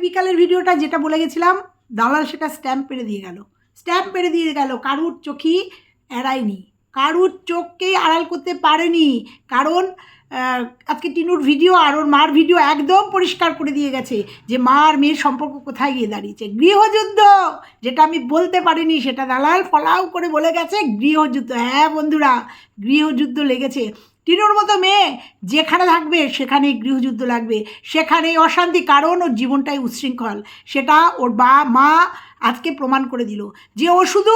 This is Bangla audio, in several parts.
বিকালের ভিডিওটা যেটা বলে গেছিলাম, দালাল সেটা স্ট্যাম্প পেরে দিয়ে গেল। স্ট্যাম্প পেরে দিয়ে গেল, কারুর চোখই এড়ায়নি। কারুর চোখকেই আড়াল করতে পারেনি। কারণ আজকে টিনুর ভিডিও আর ওর মার ভিডিও একদম পরিষ্কার করে দিয়ে গেছে যে মা আর মেয়ের সম্পর্ক কোথায় গিয়ে দাঁড়িয়েছে। গৃহযুদ্ধ! যেটা আমি বলতে পারিনি, সেটা দালাল ফলাও করে বলে গেছে, গৃহযুদ্ধ। হ্যাঁ বন্ধুরা, গৃহযুদ্ধ লেগেছে। টিনুর মতো মেয়ে যেখানে থাকবে, সেখানেই গৃহযুদ্ধ লাগবে। সেখানেই অশান্তি, কারণ ওর জীবনটাই উচ্ছৃঙ্খল সেটা ওর বা, মা আজকে প্রমাণ করে দিল যে ও শুধু,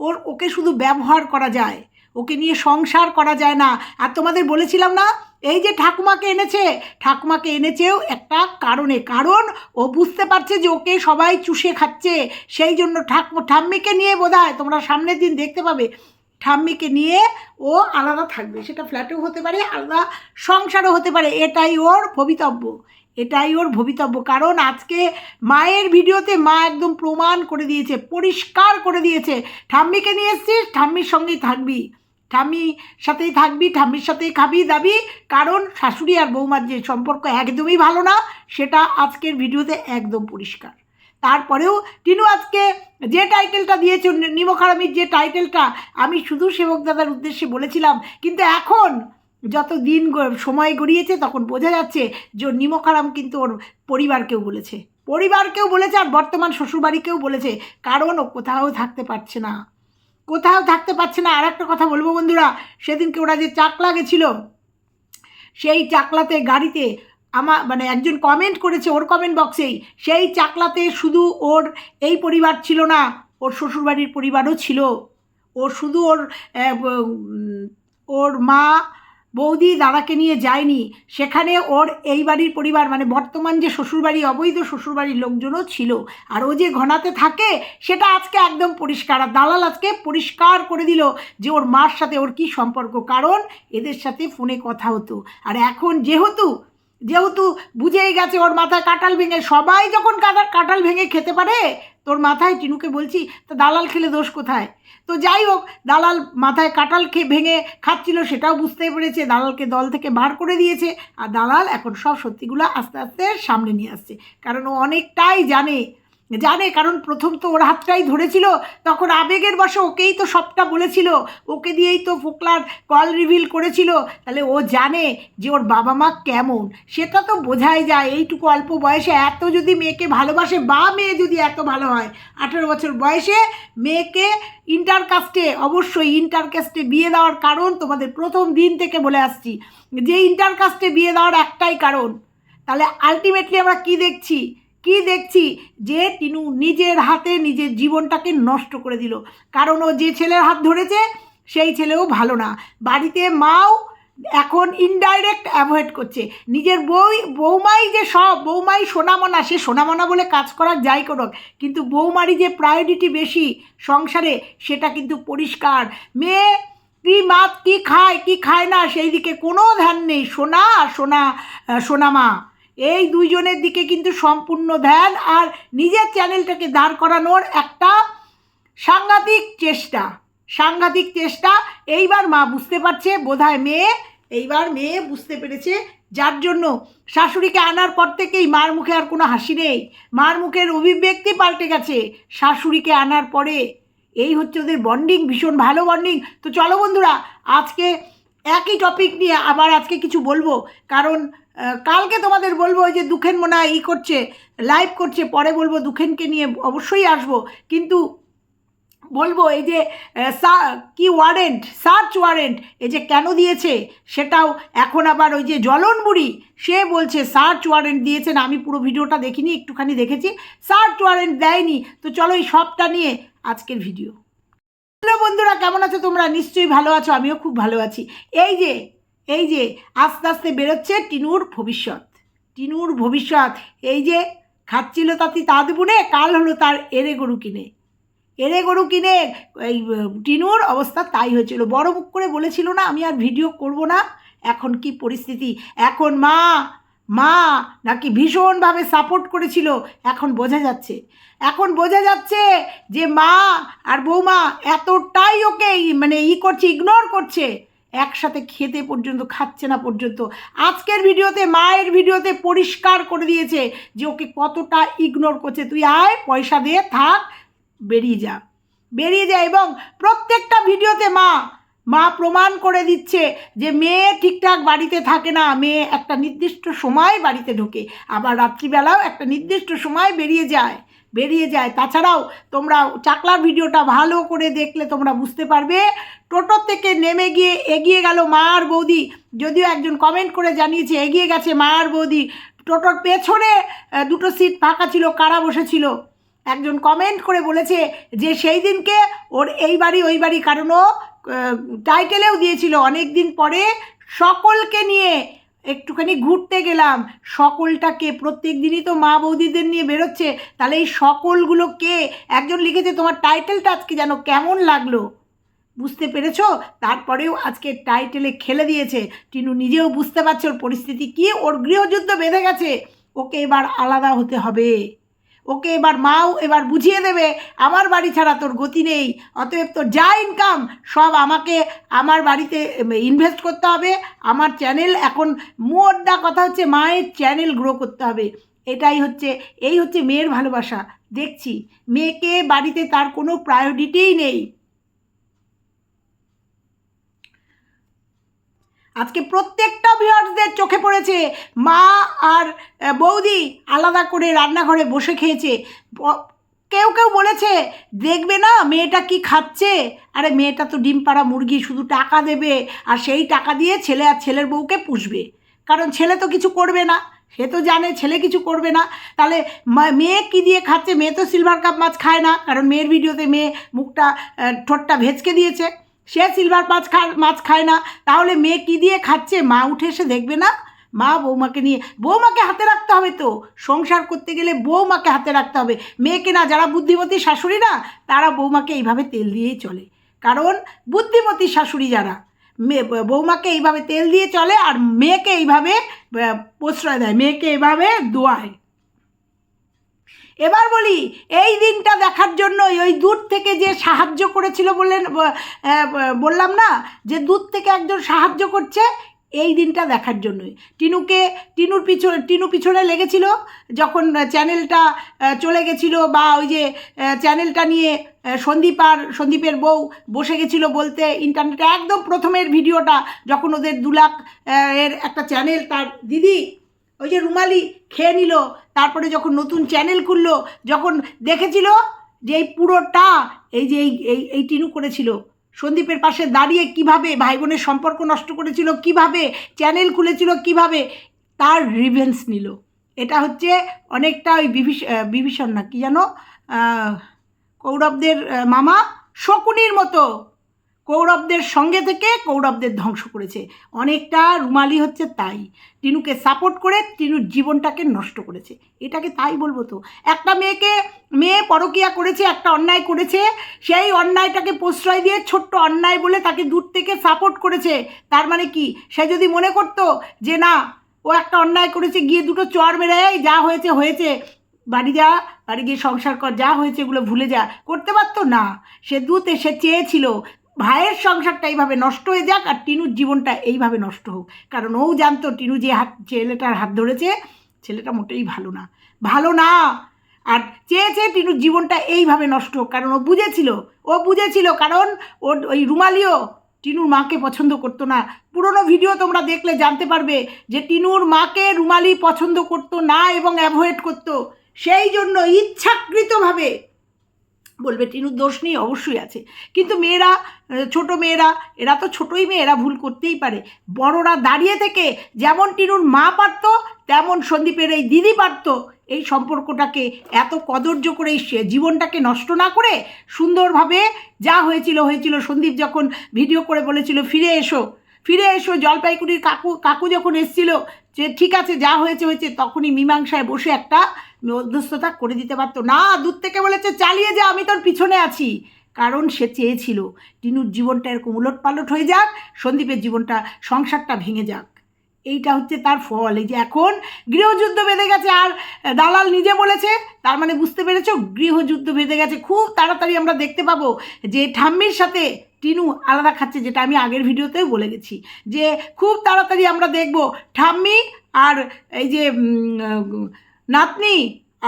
ওর, ওকে শুধু ব্যবহার করা যায়। ওকে নিয়ে সংসার করা যায় না। আর তোমাদের বলেছিলাম না, এই যে ঠাকুমাকে এনেছে, ঠাকুমাকে এনেছেও একটা কারণে। কারণ ও বুঝতে পারছে যে ওকে সবাই চুষে খাচ্ছে। সেই জন্য ঠাকু ঠাম্মিকে নিয়ে বোধ তোমরা সামনের দিন দেখতে পাবে। ঠাম্মিকে নিয়ে ও আলাদা থাকবে। সেটা ফ্ল্যাটেও হতে পারে, আলাদা সংসারও হতে পারে। এটাই ওর ভবিতব্য। এটাই ওর ভবিতব্য। কারণ আজকে মায়ের ভিডিওতে মা একদম প্রমাণ করে দিয়েছে, পরিষ্কার করে দিয়েছে। ঠাম্মিকে নিয়ে এসছিস, ঠাম্মির সঙ্গেই থাকবি। ঠাম্মির সাথেই থাকবি, ঠাম্মির সাথেই খাবি, দাবি। কারণ শাশুড়ি আর বৌমার যে সম্পর্ক একদমই ভালো না, সেটা আজকের ভিডিওতে একদম পরিষ্কার। তারপরেও টিনু আজকে যে টাইটেলটা দিয়েছে নিমখারামির যে টাইটেলটা, আমি শুধু সেবক দাদার উদ্দেশ্যে বলেছিলাম। কিন্তু এখন যত দিন সময় গড়িয়েছে, তখন বোঝা যাচ্ছে যে নিমখারাম কিন্তু ওর পরিবারকেও বলেছে। পরিবারকেও বলেছে আর বর্তমান শ্বশুরবাড়িকেও বলেছে, কারণ ও কোথাও থাকতে পারছে না। কোথাও থাকতে পারছে না। আর একটা কথা বলব বন্ধুরা, সেদিনকে ওরা যে চাকলা গেছিল, সেই চাকলাতে, গাড়িতে আমার মানে একজন কমেন্ট করেছে ওর কমেন্ট বক্সেই সেই চাকলাতে শুধু ওর এই পরিবার ছিল না, ওর শ্বশুরবাড়ির পরিবারও ছিল। ও শুধু ওর ওর মা, বৌদি, দাদাকে নিয়ে যায়নি। সেখানে ওর এই বাড়ির পরিবার মানে বর্তমান যে শ্বশুরবাড়ি, অবৈধ শ্বশুরবাড়ির লোকজনও ছিল। আর ও যে ঘনাতে থাকে, সেটা আজকে একদম পরিষ্কার। আর দালাল আজকে পরিষ্কার করে দিল যে ওর মার সাথে ওর কী সম্পর্ক। কারণ এদের সাথে ফোনে কথা হতো। আর এখন যেহেতু যেহেতু বুঝেই গেছে ওর মাথায় কাঁঠাল ভেঙে, সবাই যখন কাঁঠাল কাঁটাল ভেঙে খেতে পারে, তোর মাথায় টিনুকে বলছি, তা দালাল খেলে দোষ কোথায়? তো যাই হোক, দালাল মাথায় কাঁঠাল খেয়ে ভেঙে খাচ্ছিল, সেটাও বুঝতে পেরেছে, দালালকে দল থেকে বার করে দিয়েছে, আর দালাল এখন সব সত্যিগুলো আস্তে আস্তে সামনে নিয়ে আসছে। কারণ ও অনেকটাই জানে জানে, কারণ প্রথম তো ওর হাতটাই ধরেছিল, তখন আবেগের বশে ওকেই তো সবটা বলেছিল, ওকে দিয়েই তো ফোকলার কল রিভিল করেছিল। তাহলে ও জানে যে ওর বাবা মা কেমন, সেটা তো বোঝাই যায়, এইটুকু অল্প বয়সে এত যদি মেয়েকে ভালোবাসে, বা মেয়ে যদি এত ভালো হয়, আঠেরো বছর বয়সে মেয়েকে ইন্টার কাস্টে অবশ্যই ইন্টার কাস্টে বিয়ে দেওয়ার কারণ তোমাদের প্রথম দিন থেকে বলে আসছি, যে ইন্টার কাস্টে বিয়ে দেওয়ার একটাই কারণ, তাহলে আলটিমেটলি আমরা কি দেখছি? কি দেখছি? যে টিনু নিজের হাতে নিজের জীবনটাকে নষ্ট করে দিল। কারণ ও যে ছেলের হাত ধরেছে, সেই ছেলেও ভালো না। বাড়িতে মাও এখন ইনডাইরেক্ট অ্যাভয়েড করছে। নিজের বই, বৌমাই যে সব, বৌমাই সোনামনা, সে সোনামনা বলে কাজ করার যাই করুক, কিন্তু বৌমারই যে প্রায়োরিটি বেশি সংসারে, সেটা কিন্তু পরিষ্কার। মেয়ে, কি মাত কি খায় কি খায় না, সেই দিকে কোনো ধ্যান নেই। সোনা সোনা সোনামা। এই দুইজনের দিকে কিন্তু সম্পূর্ণ ধ্যান আর নিজের চ্যানেলটাকে দাঁড় করানোর একটা সাংঘাতিক চেষ্টা সাংঘাতিক চেষ্টা। এইবার মা বুঝতে পারছে, বোধহয় মেয়ে, এইবার মেয়ে বুঝতে পেরেছে। যার জন্য শাশুড়িকে আনার পর থেকেই মার মুখে আর কোনো হাসি নেই। মার মুখের অভিব্যক্তি পাল্টে গেছে শাশুড়িকে আনার পরে। এই হচ্ছে ওদের বন্ডিং ভীষণ ভালো বন্ডিং তো চলো বন্ধুরা, আজকে একই টপিক নিয়ে আবার আজকে কিছু বলব। কারণ কালকে তোমাদের বলব ওই যে দুখেন মনে হয় ই করছে লাইভ করছে, পরে বলব দুখেনকে নিয়ে অবশ্যই আসব। কিন্তু বলব এই যে কি ওয়ারেন্ট সার্চ ওয়ারেন্ট এই যে কেন দিয়েছে সেটাও এখন আবার ওই যে জলন বুড়ি, সে বলছে সার্চ ওয়ারেন্ট দিয়েছেন, আমি পুরো ভিডিওটা দেখিনি, একটুখানি দেখেছি সার্চ ওয়ারেন্ট দেয়নি। তো চলো এই সবটা নিয়ে আজকের ভিডিও হ্যালো বন্ধুরা, কেমন আছো তোমরা? নিশ্চয়ই ভালো আছো, আমিও খুব ভালো আছি। এই যে এই যে আস্তে আস্তে বেরোচ্ছে টিনুর ভবিষ্যৎ। টিনুর ভবিষ্যৎ, এই যে খাচ্ছিল তাতি তাঁত বুনে, কাল হলো তার এরে গরু কিনে। এরে গরু কিনে, এই, টিনুর অবস্থা তাই হয়েছিল। বড় মুখ করে বলেছিল না, আমি আর ভিডিও করব না। এখন কি পরিস্থিতি? এখন মা মা নাকি ভীষণভাবে সাপোর্ট করেছিল। এখন বোঝা যাচ্ছে। এখন বোঝা যাচ্ছে যে মা আর বৌমা এতটাই ওকে মানে ই করছে ইগনোর করছে। একসাথে খেতে পর্যন্ত, খাচ্ছে না পর্যন্ত। আজকের ভিডিওতে, মায়ের ভিডিওতে পরিষ্কার করে দিয়েছে যে ওকে কতটা ইগনোর করছে। তুই আয়, পয়সা দিয়ে থাক, বেরিয়ে যা। বেরিয়ে যায় এবং প্রত্যেকটা ভিডিওতে মা মা প্রমাণ করে দিচ্ছে যে মেয়ে ঠিকঠাক বাড়িতে থাকে না। মেয়ে একটা নির্দিষ্ট সময় বাড়িতে ঢোকে, আবার রাত্রিবেলাও একটা নির্দিষ্ট সময় বেরিয়ে যায়। বেরিয়ে যায়। তাছাড়াও তোমরা চাকলার ভিডিওটা ভালো করে দেখলে তোমরা বুঝতে পারবে। টোটো থেকে নেমে গিয়ে এগিয়ে গেল মা আর বৌদি। যদিও একজন কমেন্ট করে জানিয়েছে, এগিয়ে গেছে মা আর বৌদি। টোটোর পেছনে দুটো সিট ফাঁকা ছিল, কারা বসেছিল? একজন কমেন্ট করে বলেছে যে, সেই দিনকে ওর এই বাড়ি, ওই বাড়ি কারণ ও টাইটেলেও দিয়েছিল। অনেক দিন পরে সকলকে নিয়ে একটুখানি ঘুরতে গেলাম। সকলটাকে প্রত্যেক দিনই তো মা বৌদিদের নিয়ে বেরোচ্ছে। তাহলে এই সকলগুলো কে? একজন লিখেছে, তোমার টাইটেলটা আজকে যেন কেমন লাগল? বুঝতে পেরেছ? তারপরেও আজকে টাইটেলে খেলে দিয়েছে। টিনু নিজেও বুঝতে পারছে ওর পরিস্থিতি কী। ওর গৃহযুদ্ধ বেঁধে গেছে। ওকে এবার আলাদা হতে হবে। ওকে এবার মাও এবার বুঝিয়ে দেবে, আমার বাড়ি ছাড়া তোর গতি নেই, অতএব তোর যা ইনকাম সব আমাকে, আমার বাড়িতে ইনভেস্ট করতে হবে, আমার চ্যানেল এখন মোদ্দা কথা হচ্ছে মায়ের চ্যানেল গ্রো করতে হবে, এটাই হচ্ছে, এই হচ্ছে মেয়ের ভালোবাসা, দেখছি, মেয়েকে বাড়িতে তার কোনো প্রায়োরিটিই নেই। আজকে প্রত্যেকটা ভিউয়ার্সদের চোখে পড়েছে। মা আর বৌদি আলাদা করে রান্নাঘরে বসে খেয়েছে। কেউ কেউ বলেছে, দেখবে না মেয়েটা কি খাচ্ছে? আরে, মেয়েটা তো ডিম পাড়া মুরগি, শুধু টাকা দেবে। আর সেই টাকা দিয়ে ছেলে আর ছেলের বউকে পুষবে। কারণ ছেলে তো কিছু করবে না। সে তো জানে ছেলে কিছু করবে না। তাহলে মেয়ে কি দিয়ে খাচ্ছে? মেয়ে তো সিলভার কাপ মাছ খায় না। কারণ মেয়ের ভিডিওতে মেয়ে মুখটা ঠোঁটটা ভেজকে দিয়েছে। সে সিলভার মাছ খা, মাছ খায় না। তাহলে মেয়ে কী দিয়ে খাচ্ছে? মা উঠে এসে দেখবে না? মা বৌমাকে নিয়ে, বৌমাকে হাতে রাখতে হবে তো। সংসার করতে গেলে বৌমাকে হাতে রাখতে হবে। মেয়েকে না, যারা বুদ্ধিমতী শাশুড়ি না, তারা বৌমাকে এইভাবে তেল দিয়েই চলে। কারণ বুদ্ধিমতী শাশুড়ি যারা মেয়ে বৌমাকে এইভাবে তেল দিয়ে চলে আর মেয়েকে এইভাবে প্রশ্রয় দেয়, মেয়েকে এইভাবে দোয়ায়। এবার বলি, এই দিনটা দেখার জন্যই ওই দূর থেকে যে সাহায্য করেছিল বললেন বললাম না, যে দূর থেকে একজন সাহায্য করছে, এই দিনটা দেখার জন্যই। টিনুকে, টিনুর পিছনে, টিনু পিছনে লেগেছিল, যখন চ্যানেলটা চলে গেছিল বা ওই যে চ্যানেলটা নিয়ে সন্দীপ আর সন্দীপের বউ বসে গেছিল বলতে ইন্টারনেটে, একদম প্রথমের ভিডিওটা, যখন ওদের দু লাখ এর একটা চ্যানেল তার দিদি, ওই যে রুমালি, খেয়ে নিল তারপরে যখন নতুন চ্যানেল খুললো, যখন দেখেছিল যে এই পুরোটা, এই যে এই এই এই টিনু করেছিল, সন্দীপের পাশে দাঁড়িয়ে কীভাবে ভাই বোনের সম্পর্ক নষ্ট করেছিল, কীভাবে চ্যানেল খুলেছিল, কীভাবে তার রিভেন্স নিল। এটা হচ্ছে অনেকটা ওই বিভীষ বিভীষণ না, কি যেন কৌরবদের মামা শকুনির মতো কৌরবদের সঙ্গে থেকে কৌরবদের ধ্বংস করেছে। অনেকটা রুমালি হচ্ছে তাই। টিনুকে সাপোর্ট করে টিনুর জীবনটাকে নষ্ট করেছে। এটাকে তাই বলব তো। একটা মেয়েকে, মেয়ে পরকিয়া করেছে, একটা অন্যায় করেছে। সেই অন্যায়টাকে প্রশ্রয় দিয়ে ছোট্ট অন্যায় বলে তাকে দূর থেকে সাপোর্ট করেছে। তার মানে কি? সে যদি মনে করতো যে না, ও একটা অন্যায় করেছে, গিয়ে দুটো চর মেরে যা হয়েছে হয়েছে। বাড়ি যা, বাড়ি গিয়ে সংসার কর, যা হয়েছে এগুলো ভুলে যা। করতে পারতো না। সে দূতে সে চেয়েছিল ভাইয়ের সংসারটা এইভাবে নষ্ট হয়ে যাক আর টিনুর জীবনটা এইভাবে নষ্ট হোক। কারণ ও জানতো টিনু যে হাত, ছেলেটার হাত ধরেছে, ছেলেটা মোটেই ভালো না। ভালো না! আর চেয়েছে টিনুর জীবনটা এইভাবে নষ্ট হোক। কারণ ও বুঝেছিল ও বুঝেছিল কারণ ওর ওই রুমালিও টিনুর মাকে পছন্দ করতো না। পুরনো ভিডিও তোমরা দেখলে জানতে পারবে যে টিনুর মাকে রুমালি পছন্দ করতো না এবং অ্যাভয়েড করতো। সেই জন্য ইচ্ছাকৃতভাবে বলবে টিনুর দোষ নেই, অবশ্যই আছে। কিন্তু মেয়েরা, ছোট মেয়েরা, এরা তো ছোটই মেয়ে, এরা ভুল করতেই পারে। বড়রা দাঁড়িয়ে থেকে যেমন টিনুর মা পারত, তেমন সন্দীপের এই দিদি পারত। এই সম্পর্কটাকে এত কদর্য করে জীবনটাকে নষ্ট না করে সুন্দরভাবে যা হয়েছিল হয়েছিল। সন্দীপ যখন ভিডিও করে বলেছিল, ফিরে এসো। ফিরে এসো, জলপাইগুড়ির কাকু কাকু যখন এসছিল যে ঠিক আছে, যা হয়েছে হয়েছে, তখনই মীমাংসায় বসে একটা মধ্যস্থতা করে দিতে পারতো। না, দূর থেকে বলেছে, চালিয়ে যা, আমি তোর পিছনে আছি। কারণ সে চেয়েছিল। টিনুর জীবনটা এরকম উলট পালট হয়ে যাক, সন্দীপের জীবনটা, সংসারটা ভেঙে যাক। এইটা হচ্ছে তার ফল। এই যে এখন গৃহযুদ্ধ বেঁধে গেছে আর দালাল নিজে বলেছে, তার মানে বুঝতে পেরেছ? গৃহযুদ্ধ বেঁধে গেছে। খুব তাড়াতাড়ি আমরা দেখতে পাবো যে ঠাম্মির সাথে টিনু আলাদা খাচ্ছে, যেটা আমি আগের ভিডিওতেও বলে গেছি। যে খুব তাড়াতাড়ি আমরা দেখব ঠাম্মি আর এই যে নাতনি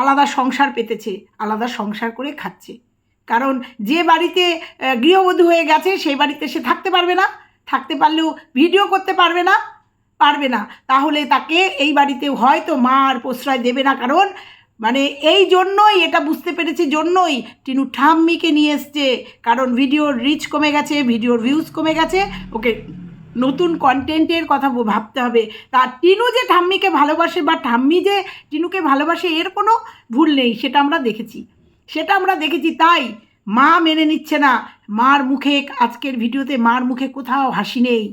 আলাদা সংসার পেতেছে, আলাদা সংসার করে খাচ্ছে। কারণ যে বাড়িতে গৃহবধূ হয়ে গেছে, সেই বাড়িতে সে থাকতে পারবে না, থাকতে পারলেও ভিডিও করতে পারবে না। পারবে না। তাহলে তাকে এই বাড়িতে হয়তো মা আর প্রশ্রয় দেবে না। কারণ মানে এই জন্যই, এটা বুঝতে পেরেছি জন্যই টিনু ঠাম্মিকে নিয়ে এসছে। কারণ ভিডিওর রিচ কমে গেছে ভিডিওর ভিউজ কমে গেছে। ওকে নতুন কন্টেন্টের কথা ভাবতে হবে। তা টিনু যে ঠাম্মিকে ভালোবাসে বা ঠাম্মি যে টিনুকে ভালোবাসে, এর কোনো ভুল নেই, সেটা আমরা দেখেছি। সেটা আমরা দেখেছি, তাই মা মেনে নিচ্ছে না। মার মুখে, আজকের ভিডিওতে মার মুখে কোথাও হাসি নেই।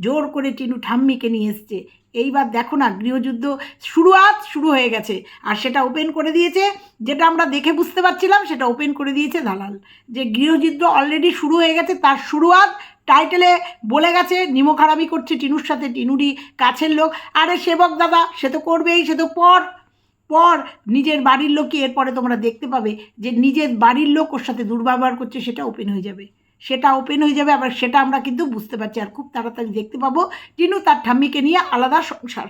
জোর করে টিনু ঠাম্মিকে নিয়ে এসছে। এইবার দেখো না, গৃহযুদ্ধ শুরুয়াত শুরু হয়ে গেছে। আর সেটা ওপেন করে দিয়েছে, যেটা আমরা দেখে বুঝতে পারছিলাম, সেটা ওপেন করে দিয়েছে দালাল। যে গৃহযুদ্ধ অলরেডি শুরু হয়ে গেছে, তার শুরুয়াত টাইটেলে বলে গেছে নিমখারামি করছে টিনুর সাথে, টিনুরই কাছের লোক। আরে সেবক দাদা, সে তো করবেই, সে তো পর পর নিজের বাড়ির লোকই। এরপরে তোমরা দেখতে পাবে যে নিজের বাড়ির লোক ওর সাথে দুর্ব্যবহার করছে, সেটা ওপেন হয়ে যাবে। সেটা ওপেন হয়ে যাবে, আবার সেটা আমরা কিন্তু বুঝতে পারছি আর খুব তাড়াতাড়ি দেখতে পাবো। টিনু তার ঠাম্মিকে নিয়ে আলাদা সংসার।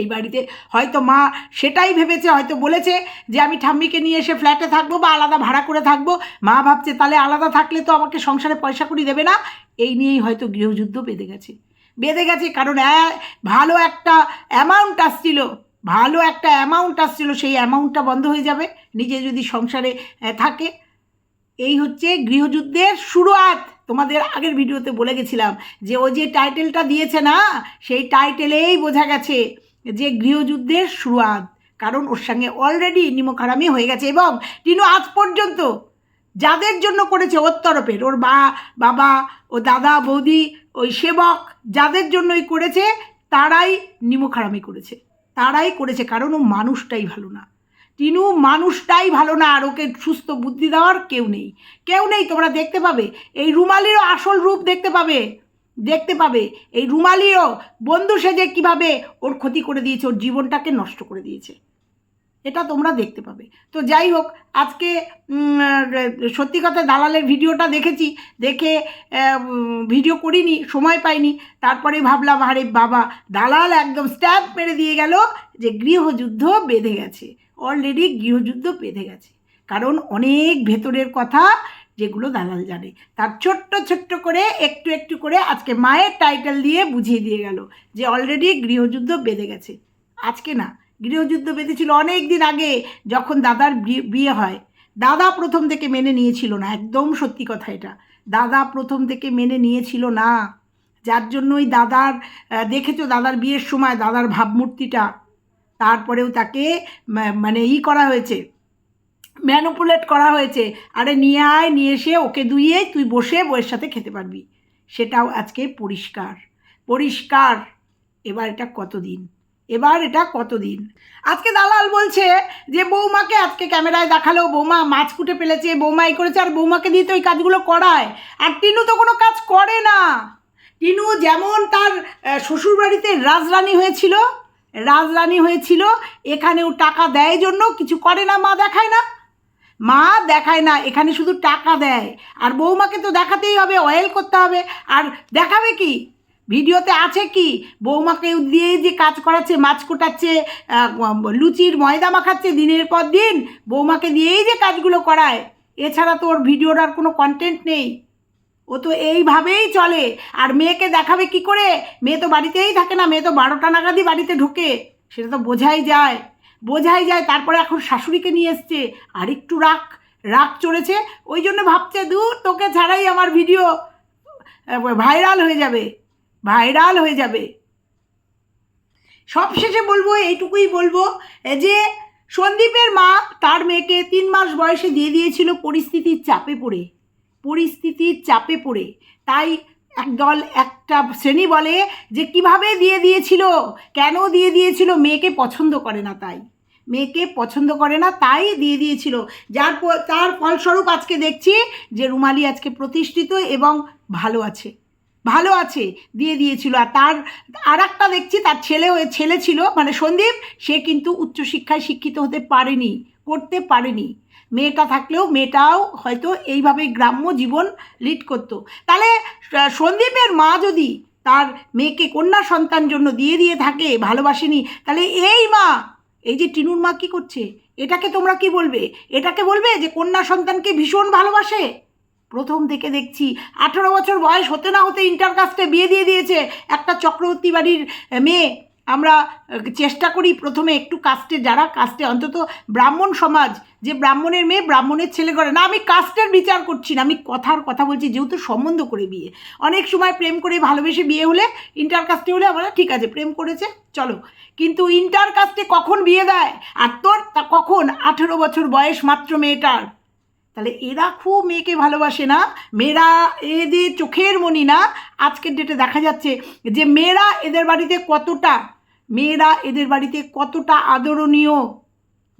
এই বাড়িতে হয়তো মা সেটাই ভেবেছে, হয়তো বলেছে যে আমি ঠাম্মিকে নিয়ে এসে ফ্ল্যাটে থাকব বা আলাদা ভাড়া করে থাকব। মা ভাবছে, তাহলে আলাদা থাকলে তো আমাকে সংসারে পয়সা করি দেবে না? এই নিয়েই হয়তো গৃহযুদ্ধ বেঁধে গেছে। বেঁধে গেছে কারণ ভালো একটা অ্যামাউন্ট আসছিল। ভালো একটা অ্যামাউন্ট আসছিল, সেই অ্যামাউন্টটা বন্ধ হয়ে যাবে। নিজে যদি সংসারে থাকে এই হচ্ছে গৃহযুদ্ধের শুরুয়াত। তোমাদের আগের ভিডিওতে বলে গেছিলাম যে ও যে টাইটেলটা দিয়েছে না, সেই টাইটেলেই বোঝা গেছে যে গৃহযুদ্ধের শুরুয়াত। কারণ ওর সঙ্গে অলরেডি নিমখারামি হয়ে গেছে এবং টিনু আজ পর্যন্ত যাদের জন্য করেছে ওর তরফের, ওর মা, বাবা, ও দাদা, বৌদি, ওই সেবক যাদের জন্যই করেছে, তারাই নিমখারামি করেছে। তারাই করেছে, কারণ ও মানুষটাই ভালো না। টিনু মানুষটাই ভালো না, আর ওকে সুস্থ বুদ্ধি দেওয়ার কেউ নেই। কেউ নেই, তোমরা দেখতে পাবে। এই রুমালিরও আসল রূপ দেখতে পাবে। দেখতে পাবে। এই রুমালিরও বন্ধু সেজে কীভাবে ওর ক্ষতি করে দিয়েছে, ওর জীবনটাকে নষ্ট করে দিয়েছে। এটা তোমরা দেখতে পাবে। তো যাই হোক, আজকে সত্যি কথা দালালের ভিডিওটা দেখেছি। দেখে ভিডিও করিনি, সময় পাইনি। তারপরে ভাবলাম, আরে বাবা, দালাল একদম স্ট্যাম্প মেরে দিয়ে গেল যে গৃহযুদ্ধ বেঁধে গেছে। অলরেডি গৃহযুদ্ধ বেঁধে গেছে। কারণ অনেক ভেতরের কথা যেগুলো দালাল জানে। তার ছোট্ট ছোট্ট করে একটু একটু করে আজকে মায়ের টাইটেল দিয়ে বুঝিয়ে দিয়ে গেল যে অলরেডি গৃহযুদ্ধ বেঁধে গেছে। আজকে না, গৃহযুদ্ধ বেঁধেছিল অনেক দিন আগে যখন দাদার বিয়ে হয়। দাদা প্রথম থেকে মেনে নিয়েছিল না, একদম সত্যি কথা এটা। দাদা প্রথম থেকে মেনে নিয়েছিল না। যার জন্যই দাদার দেখেছ দাদার বিয়ের সময় দাদার ভাবমূর্তিটা? তারপরেও তাকে মানে ই করা হয়েছে ম্যানুপুলেট করা হয়েছে। আরে নিয়ে আয়, নিয়ে এসে ওকে দুইয়ে তুই বসে বইয়ের সাথে খেতে পারবি। সেটাও আজকে পরিষ্কার। পরিষ্কার। এবার এটা কতদিন? এবার এটা কতদিন? আজকে দালাল বলছে যে বৌমাকে আজকে ক্যামেরায় দেখাল। বৌমা মাছ কুটে ফেলেছে, বৌমা এই করেছে, আর বৌমাকে দিয়ে তো ওই কাজগুলো করায়। আর টিনু তো কোনো কাজ করে না। টিনু যেমন তার শ্বশুরবাড়িতে রাজরানী হয়েছিল রাজরানী হয়েছিল এখানেও টাকা দেয় জন্য কিছু করে না, মা দেখায় না। মা দেখায় না, এখানে শুধু টাকা দেয়। আর বৌমাকে তো দেখাতেই হবে অয়েল করতে হবে। আর দেখাবে কি? ভিডিওতে আছে কি? বৌমাকে দিয়ে যে কাজ করাচ্ছে, মাছ কোটাচ্ছে লুচির ময়দা মাখাচ্ছে দিনের পর দিন, বৌমাকে দিয়েই যে কাজগুলো করায়। এছাড়া তো ওর ভিডিওর আর কোনো কন্টেন্ট নেই। ও তো এইভাবেই চলে। আর মেয়েকে দেখাবে কি করে? মেয়ে তো বাড়িতেই থাকে না, মেয়ে তো বারোটা নাগাদই বাড়িতে ঢোকে। সেটা তো বোঝাই যায়। বোঝাই যায়, তারপরে এখন শাশুড়িকে নিয়ে এসছে। আর একটু রাগ রাগ চড়েছে। ওই জন্য ভাবছে, দূর, তোকে ছাড়াই আমার ভিডিও ভাইরাল হয়ে যাবে, ভাইরাল হয়ে যাবে। সবশেষে বলব, এইটুকুই বলব যে সন্দীপের মা তার মেয়েকে তিন মাস বয়সে দিয়ে দিয়েছিল পরিস্থিতির চাপে পড়ে। পরিস্থিতির চাপে পড়ে। তাই একদল একটা শ্রেণি বলে যে, কীভাবে দিয়ে দিয়েছিল? কেন দিয়ে দিয়েছিল? মেয়েকে পছন্দ করে না তাই। মেয়েকে পছন্দ করে না, তাই দিয়ে দিয়েছিল। যার তার ফলস্বরূপ আজকে দেখছি যে, রুমালি আজকে প্রতিষ্ঠিত এবং ভালো আছে। ভালো আছে, দিয়ে দিয়েছিল। আর তার আর একটা দেখছি, তার ছেলে ছেলে ছিল। মানে সন্দীপ, সে কিন্তু উচ্চশিক্ষায় শিক্ষিত হতে পারেনি, করতে পারেনি। মেয়েটা থাকলেও মেয়েটাও হয়তো এইভাবে গ্রাম্য জীবন লিড করতো। তাহলে সন্দীপের মা যদি তার মেয়েকে কন্যা সন্তান জন্য দিয়ে দিয়ে থাকে, ভালোবাসেনি, তাহলে এই মা, এই যে টিনুর মা কি করছে? এটাকে তোমরা কি বলবে? এটাকে বলবে যে কন্যা সন্তানকে ভীষণ ভালোবাসে? প্রথম থেকে দেখছি, আঠেরো বছর বয়স হতে না হতে ইন্টার কাস্টে বিয়ে দিয়ে দিয়েছে একটা চক্রবর্তী বাড়ির মেয়ে। আমরা চেষ্টা করি প্রথমে একটু কাস্টে যারা কাস্টে অন্তত ব্রাহ্মণ সমাজ, যে ব্রাহ্মণের মেয়ে ব্রাহ্মণের ছেলে করে, না, আমি কাস্টের বিচার করছি না, আমি কথার কথা বলছি যেহেতু সম্বন্ধ করে বিয়ে। অনেক সময় প্রেম করে ভালোবেসে বিয়ে হলে ইন্টার কাস্টে হলে আমরা, ঠিক আছে, প্রেম করেছে, চলো। কিন্তু ইন্টার কাস্টে কখন বিয়ে দেয়? আর তোর, তা কখন? আঠেরো বছর বয়স মাত্র মেয়েটার। তাহলে এরা খুব মেয়েকে ভালোবাসে না, মেয়েরা এদের চোখের মনি না। আজকের ডেটে দেখা যাচ্ছে যে মেয়েরা এদের বাড়িতে কতটা মেয়েরা এদের বাড়িতে কতটা আদরণীয়?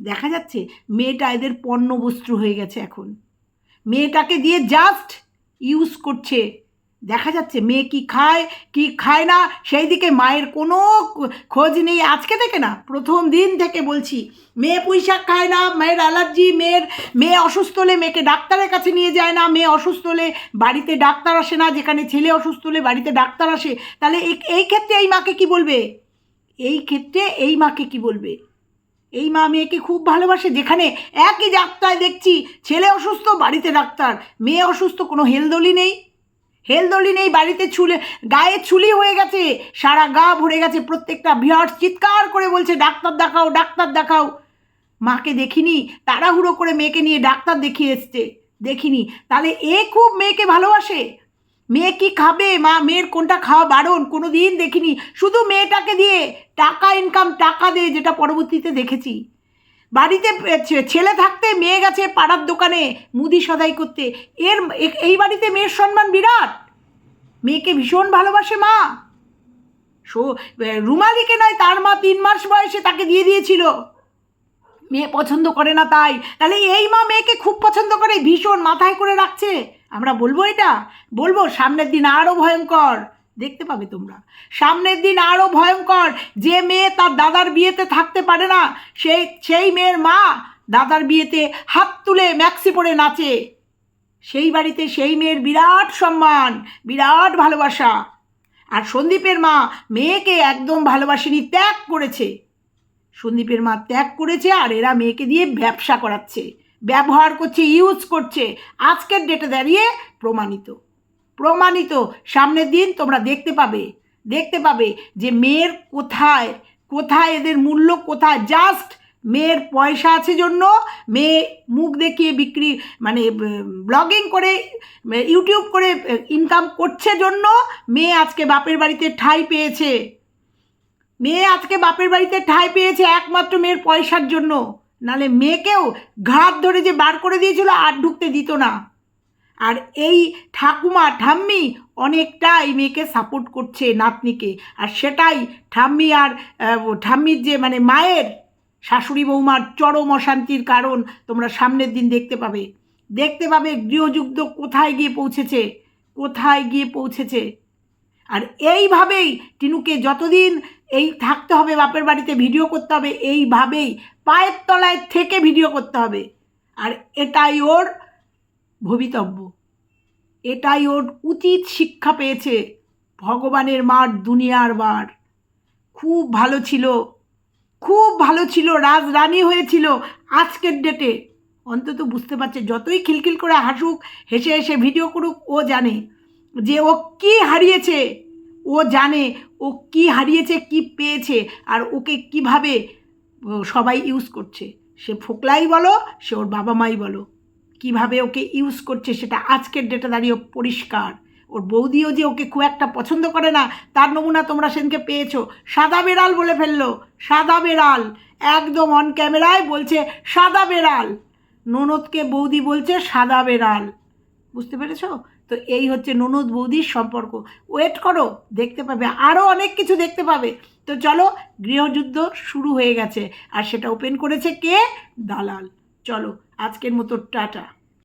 দেখা যাচ্ছে মেয়েটা এদের পণ্য বস্ত্র হয়ে গেছে এখন। মেয়েটাকে দিয়ে জাস্ট ইউজ করছে। দেখা যাচ্ছে মেয়ে কি খায় কি খায় না, সেই দিকে মায়ের কোনো খোঁজ নেই। আজকে থেকে না, প্রথম দিন থেকে বলছি, মেয়ে পুঁইশাক খায় না, মায়ের অ্যালার্জি, মেয়ের, মেয়ে অসুস্থ হলে মেয়েকে ডাক্তারের কাছে নিয়ে যায় না, মেয়ে অসুস্থ হলে বাড়িতে ডাক্তার আসে না, যেখানে ছেলে অসুস্থ হলে বাড়িতে ডাক্তার আসে। তাহলে এই- এই ক্ষেত্রে এই মাকে কি বলবে? এই ক্ষেত্রে এই মাকে কি বলবে? এই মা মেয়েকে খুব ভালোবাসে। যেখানে একই যাত্রায় দেখছি ছেলে অসুস্থ, বাড়িতে ডাক্তার। মেয়ে অসুস্থ, কোনো হেলদোলি নেই। হেলদোলি নেই, বাড়িতে ছুলে গায়ে ছুলি হয়ে গেছে, সারা গা ভরে গেছে। প্রত্যেকটা ভিয়ার্স চিৎকার করে বলছে, ডাক্তার দেখাও ডাক্তার দেখাও। মাকে দেখিনি, তাড়াহুড়ো করে মেয়েকে নিয়ে ডাক্তার দেখিয়ে এসছে। দেখিনি। তাহলে এ খুব মেয়েকে ভালোবাসে। মেয়ে কি খাবে? মা, মেয়ের কোনটা খাওয়া বারণ? কোনো দিন দেখিনি। শুধু মেয়েটাকে দিয়ে টাকা ইনকাম টাকা দিয়ে যেটা পরবর্তীতে দেখেছি। বাড়িতে ছেলে থাকতে মেয়ে গেছে পাড়ার দোকানে মুদি সদাই করতে। এর এই বাড়িতে মেয়ের সম্মান বিরাট। মেয়েকে ভীষণ ভালোবাসে মা। সো রুমালিকে নয়, তার মা তিন মাস বয়সে তাকে দিয়ে দিয়েছিল। মেয়ে পছন্দ করে না তাই। তাহলে এই মা মেয়েকে খুব পছন্দ করে, ভীষণ মাথায় করে রাখছে। আমরা বলব এটা? বলব, সামনের দিন আরও ভয়ঙ্কর। দেখতে পাবে তোমরা। সামনের দিন আরও ভয়ঙ্কর। যে মেয়ে তার দাদার বিয়েতে থাকতে পারে না সেই সেই মেয়ের মা দাদার বিয়েতে হাত তুলে ম্যাক্সি পরে নাচে। সেই বাড়িতে সেই মেয়ের বিরাট সম্মান, বিরাট ভালোবাসা। আর সন্দীপের মা মেয়েকে একদম ভালোবাসেনি, ত্যাগ করেছে। সন্দীপের মা ত্যাগ করেছে আর এরা মেয়েকে দিয়ে ব্যবসা করাচ্ছে। ব্যবহার করছে ইউজ করছে, আজকের ডেটে দাঁড়িয়ে প্রমাণিত। প্রমাণিত। সামনের দিন তোমরা দেখতে পাবে দেখতে পাবে যে মেয়ের কোথায় কোথায় এদের মূল্য কোথায়। জাস্ট মেয়ের পয়সা আছে জন্য, মেয়ে মুখ দেখিয়ে বিক্রি মানে ব্লগিং করে ইউটিউব করে ইনকাম করছে জন্য মেয়ে আজকে বাপের বাড়িতে ঠাঁই পেয়েছে। মেয়ে আজকে বাপের বাড়িতে ঠাঁই পেয়েছে একমাত্র মেয়ের পয়সার জন্য। নালে মেয়েকেও ঘাট ধরে যে বার করে দিয়েছিল আর ঢুকতে দিত না। আর এই ঠাকুমা, ঠাম্মি অনেকটাই মেয়েকে সাপোর্ট করছে নাতনিকে। আর সেটাই ঠাম্মি আর ঠাম্মির যে মানে মায়ের শাশুড়ি বৌমার চরম অশান্তির কারণ তোমরা সামনের দিন দেখতে পাবে। দেখতে পাবে গৃহযুদ্ধ কোথায় গিয়ে পৌঁছেছে, কোথায় গিয়ে পৌঁছেছে। আর এইভাবেই টিনুকে যতদিন এই থাকতে হবে, বাপের বাড়িতে ভিডিও করতে হবে, এইভাবেই পায়ের তলায় থেকে ভিডিও করতে হবে। আর এটাই ওর ভবিতব্য। এটাই ওর উচিত শিক্ষা পেয়েছে ভগবানের মার দুনিয়ার বার। খুব ভালো ছিল। খুব ভালো ছিল। রাজ রাজরানী হয়েছিল আজকের ডেটে অন্তত বুঝতে পারছে, যতই খিলখিল করে হাসুক, হেসে হেসে ভিডিও করুক, ও জানে যে ও কি হারিয়েছে। ও জানে ও কি হারিয়েছে, কি পেয়েছে, আর ওকে কীভাবে সবাই ইউজ করছে। সে ফোকলাই বলো, সে ওর বাবা মাই বলো। কীভাবে ওকে ইউজ করছে সেটা আজকের ডেটে দাঁড়িয়ে পরিষ্কার। ওর বৌদিও যে ওকে খুব একটা পছন্দ করে না, তার নমুনা তোমরা সেদিনকে পেয়েছ। সাদা বেড়াল বলে ফেলল, সাদা বেড়াল। একদম অন ক্যামেরায় বলছে, সাদা বেড়াল। ননদকে বৌদি বলছে, সাদা বেড়াল। বুঝতে পেরেছ? তো এই হচ্ছে ননদ বৌদির সম্পর্ক। ওয়েট করো, দেখতে পাবে। আরও অনেক কিছু দেখতে পাবে। তো চলো, গৃহযুদ্ধ শুরু হয়ে গেছে। আর সেটা ওপেন করেছে কে? দালাল। চলো, আজকের মতো টাটা।